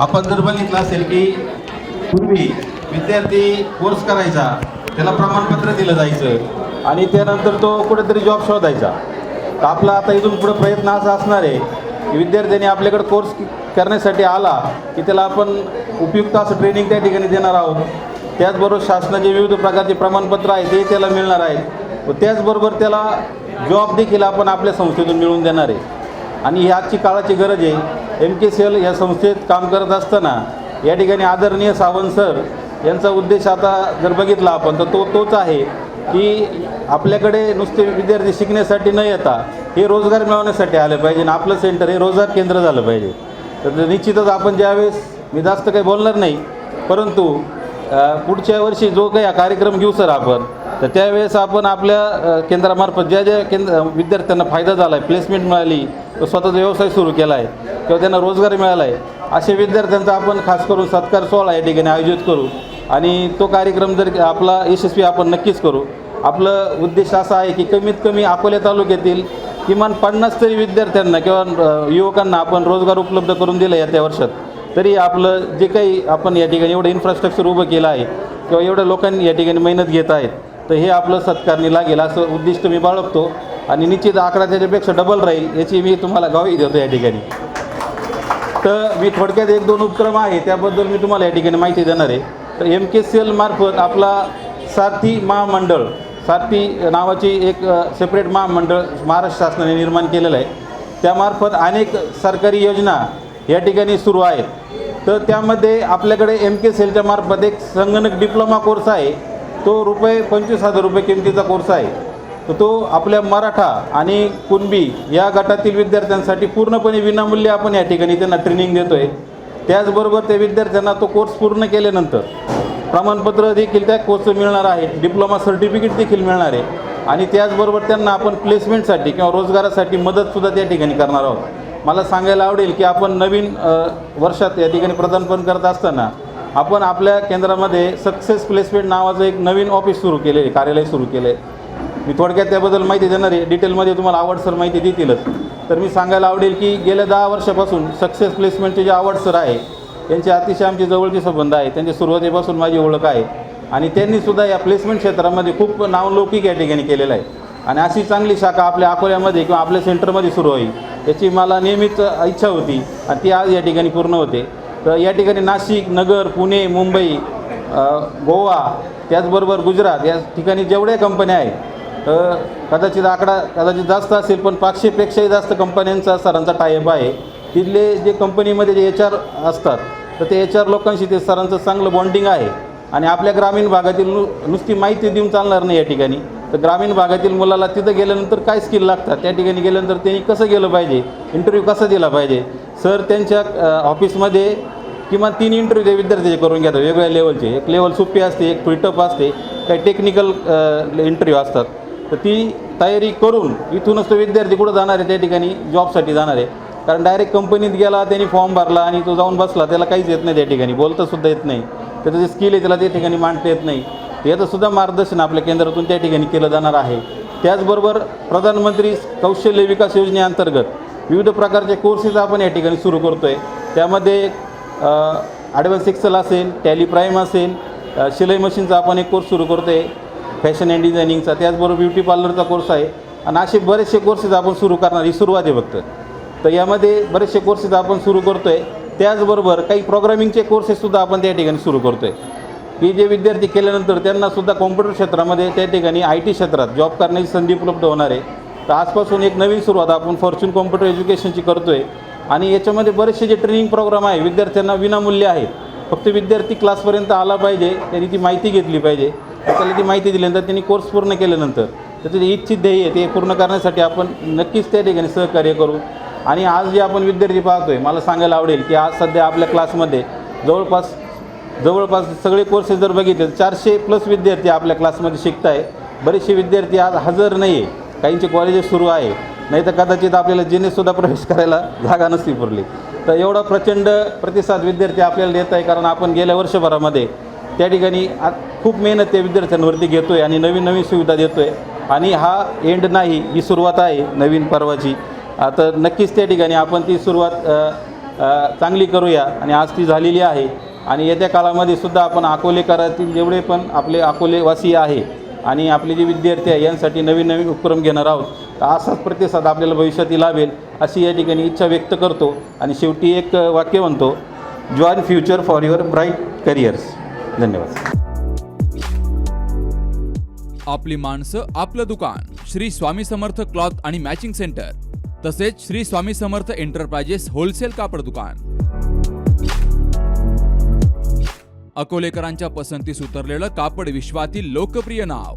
आपण जर बघितलं असेल की पूर्वी विद्यार्थी कोर्स करायचा त्याला प्रमाणपत्र दिलं जायचं आणि त्यानंतर तो कुठेतरी जॉब शोधायचा. तर आपला आता इथून पुढे प्रयत्न असा असणार आहे की विद्यार्थ्यांनी आपल्याकडे कोर्स करण्यासाठी आला की त्याला आपण उपयुक्त असं ट्रेनिंग त्या ठिकाणी देणार आहोत. त्याचबरोबर शासनाचे विविध प्रकारचे प्रमाणपत्र आहे ते त्याला मिळणार आहे. व त्याचबरोबर त्याला जॉब देखील आपण आपल्या संस्थेतून मिळवून देणार आहे. आणि ही आजची काळाची गरज आहे. एम के सी एल या संस्थेत काम करत असताना या ठिकाणी आदरणीय सावंत सर यांचा उद्देश आता जर बघितला आपण तर तो तोच आहे की आपल्याकडे नुसते विद्यार्थी शिकण्यासाठी न येता हे रोजगार मिळवण्यासाठी आले पाहिजे आणि आपलं सेंटर हे रोजगार केंद्र झालं पाहिजे. तर निश्चितच आपण ज्यावेळेस मी जास्त काही बोलणार नाही परंतु पुढच्या वर्षी जो काही हा कार्यक्रम घेऊ सर आपण तर त्यावेळेस आपण आपल्या केंद्रामार्फत ज्या ज्या केंद्र विद्यार्थ्यांना फायदा झाला आहे प्लेसमेंट मिळाली तो स्वतःचा व्यवसाय सुरू केला आहे किंवा त्यांना रोजगार मिळाला आहे असे विद्यार्थ्यांचा आपण खास करून सत्कार सोहळा या ठिकाणी आयोजित करू. आणि तो कार्यक्रम जर आपला यशस्वी आपण नक्कीच करू. आपलं उद्देश असा आहे की कमीत कमी अकोले तालुक्यातील किमान पन्नास तरी विद्यार्थ्यांना किंवा युवकांना आपण रोजगार उपलब्ध करून दिला या त्या वर्षात. तरी आपलं जे काही आपण या ठिकाणी एवढं इन्फ्रास्ट्रक्चर उभं केलं आहे किंवा एवढ्या लोकांनी या ठिकाणी मेहनत घेत आहेत तर हे आपलं सत्कारणी लागेल असं उद्दिष्ट मी बाळगतो आणि निश्चित आकडा त्याच्यापेक्षा डबल राहील याची मी तुम्हाला गावी देतो या ठिकाणी. तर मी थोडक्यात एक दोन उपक्रम आहे त्याबद्दल मी तुम्हाला या ठिकाणी माहिती देणार आहे. तर एम के सी एलमार्फत आपला सारथी महामंडळ सारथी नावाची एक सेपरेट महामंडळ महाराष्ट्र शासनाने निर्माण केलेलं आहे. त्यामार्फत अनेक सरकारी योजना या ठिकाणी सुरू आहेत. तर त्यामध्ये आपल्याकडे एम के सेलच्या मार्फत एक संगणक डिप्लोमा कोर्स आहे. तो रुपये पंचवीस हजार रुपये किमतीचा कोर्स आहे. तर तो आपल्या मराठा आणि कुणबी या गटातील विद्यार्थ्यांसाठी पूर्णपणे विनामूल्य आपण या ठिकाणी त्यांना ट्रेनिंग देतो आहे त्याचबरोबर त्या विद्यार्थ्यांना तो कोर्स पूर्ण केल्यानंतर प्रमाणपत्र देखील त्या कोर्सचं मिळणार आहे. डिप्लोमा सर्टिफिकेट देखील मिळणार आहे. आणि त्याचबरोबर त्यांना आपण प्लेसमेंटसाठी किंवा रोजगारासाठी मदतसुद्धा त्या ठिकाणी करणार आहोत. मला सांगायला आवडेल की आपण नवीन वर्षात या ठिकाणी प्रदानपण करत असताना आपण आपल्या केंद्रामध्ये सक्सेस प्लेसमेंट नावाचं एक नवीन ऑफिस सुरू केले आहे कार्यालय सुरू केलं. आहे मी थोडक्यात त्याबद्दल माहिती देणार आहे. डिटेलमध्ये तुम्हाला आवडसर माहिती देतीलच. तर मी सांगायला आवडेल की गेल्या दहा वर्षापासून सक्सेस प्लेसमेंटचे जे आवडसर आहे त्यांचे अतिशय आमचे जवळचे संबंध आहे. त्यांच्या सुरुवातीपासून माझी ओळख आहे. आणि त्यांनीसुद्धा या प्लेसमेंट क्षेत्रामध्ये खूप नावलौकिक या ठिकाणी केलेलं आहे. आणि अशी चांगली शाखा आपल्या अकोल्यामध्ये किंवा आपल्या सेंटरमध्ये सुरू होईल याची मला नेहमीच इच्छा होती. आणि ती आज या ठिकाणी पूर्ण होते. तर या ठिकाणी नाशिक नगर पुणे मुंबई गोवा त्याचबरोबर गुजरात या ठिकाणी जेवढ्या कंपन्या आहेत तर कदाचित आकडा कदाचित जास्त असेल पण पाचशेपेक्षाही जास्त कंपन्यांचा सरांचा टायअप आहे. तिथले जे कंपनीमध्ये जे एच आर असतात तर ते एच आर लोकांशी ते सरांचं चांगलं बॉन्डिंग आहे. आणि आपल्या ग्रामीण भागातील नु नुसती माहिती देऊन चालणार नाही या ठिकाणी. तर ग्रामीण भागातील मुलाला तिथं गेल्यानंतर काय स्किल लागतात? त्या ठिकाणी गेल्यानंतर त्यांनी कसं गेलं पाहिजे? इंटरव्ह्यू कसा दिला पाहिजे? सर त्यांच्या ऑफिसमध्ये किमान तीन इंटरव्ह्यू त्या विद्यार्थ्याचे करून घेतात वेगवेगळ्या लेवलचे एक लेवल सोपी असते एक फिटअप असते. काही टेक्निकल इंटरव्ह्यू असतात. तर ती तयारी करून इथूनच तो विद्यार्थी कुठं जाणार आहे त्या ठिकाणी जॉबसाठी जाणार आहे. कारण डायरेक्ट कंपनीत गेला त्यांनी फॉर्म भरला आणि तो जाऊन बसला त्याला काहीच येत नाही त्या ठिकाणी. बोलतासुद्धा येत नाही. त्याचं जे स्किल आहे त्याला त्या ठिकाणी मांडता येत नाही. तर याचंसुद्धा मार्गदर्शन आपल्या केंद्रातून त्या ठिकाणी केलं जाणार आहे. त्याचबरोबर प्रधानमंत्री कौशल्य विकास योजनेअंतर्गत विविध प्रकारचे कोर्सेस आपण या ठिकाणी सुरू करतो आहे त्यामध्ये ॲडव्हान्स एक्सेल असेल टॅली प्राईम असेल शिलाई मशीनचा आपण एक कोर्स सुरू करतो आहे फॅशन अँड डिझायनिंगचा त्याचबरोबर ब्युटी पार्लरचा कोर्स आहे. आणि असे बरेचसे कोर्सेस आपण सुरू करणार. ही सुरुवात आहे फक्त. तर यामध्ये बरेचसे कोर्सेस आपण सुरू करतो आहे त्याचबरोबर काही प्रोग्रामिंगचे कोर्सेससुद्धा आपण त्या ठिकाणी सुरू करतो आहे की जे विद्यार्थी केल्यानंतर त्यांनासुद्धा कॉम्प्युटर क्षेत्रामध्ये त्या ठिकाणी आय टी क्षेत्रात जॉब करण्याची संधी उपलब्ध होणार आहे. तर आजपासून एक नवीन सुरुवात आपण फॉर्च्यून कॉम्प्युटर एज्युकेशनची करतो आहे आणि याच्यामध्ये बरेचसे जे ट्रेनिंग प्रोग्राम आहे विद्यार्थ्यांना विनामूल्य आहे. फक्त विद्यार्थी क्लासपर्यंत आला पाहिजे त्यांनी ती माहिती घेतली पाहिजे. त्याला ती माहिती दिल्यानंतर त्यांनी कोर्स पूर्ण केल्यानंतर त्याचं जे इच्छित ध्येय आहे ते पूर्ण करण्यासाठी आपण नक्कीच त्या ठिकाणी सहकार्य करू. आणि आज जे आपण विद्यार्थी पाहतो आहे मला सांगायला आवडेल की आज सध्या आपल्या क्लासमध्ये जवळपास जवळपास सगळे कोर्सेस जर बघितले तर चारशे प्लस विद्यार्थी आपल्या क्लासमध्ये शिकत आहे बरेचसे विद्यार्थी आज हजर नाही आहे काहींचे कॉलेजेस सुरू आहे. नाही तर कदाचित आपल्याला जिनेसुद्धा प्रवेश करायला जागा नसती पुरली. तर एवढा प्रचंड प्रतिसाद विद्यार्थी आपल्याला देत आहे कारण आपण गेल्या वर्षभरामध्ये त्या ठिकाणी खूप मेहनत त्या विद्यार्थ्यांवरती घेतो आहे आणि नवीन नवीन सुविधा देतो आहे आणि हा एंड नाही ही सुरुवात आहे नवीन पर्वाची. आता नक्कीच त्या ठिकाणी आपण ती सुरुवात चांगली करूया. आणि आज ती झालेली आहे. आणि येत्या काळामध्ये सुद्धा आपण अकोलेकरातील जेवढे पण आपले अकोलेवासी आहे आणि आपले जे विद्यार्थी आहे यांसाठी नवीन नवीन उपक्रम घेणार आहोत. तर असाच प्रतिसाद आपल्याला भविष्यात लाभेल अशी या ठिकाणी इच्छा व्यक्त करतो आणि शेवटी एक वाक्य म्हणतो join future for your bright careers धन्यवाद. आपली माणसं आपलं दुकान श्री स्वामी समर्थ क्लॉथ आणि मॅचिंग सेंटर तसेच श्री स्वामी समर्थ एंटरप्राइजेस होलसेल कापड दुकान. अकोलेकरांच्या पसंतीस उतरलेलं कापड विश्वातील लोकप्रिय नाव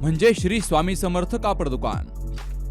म्हणजे श्री स्वामी समर्थ कापड दुकान.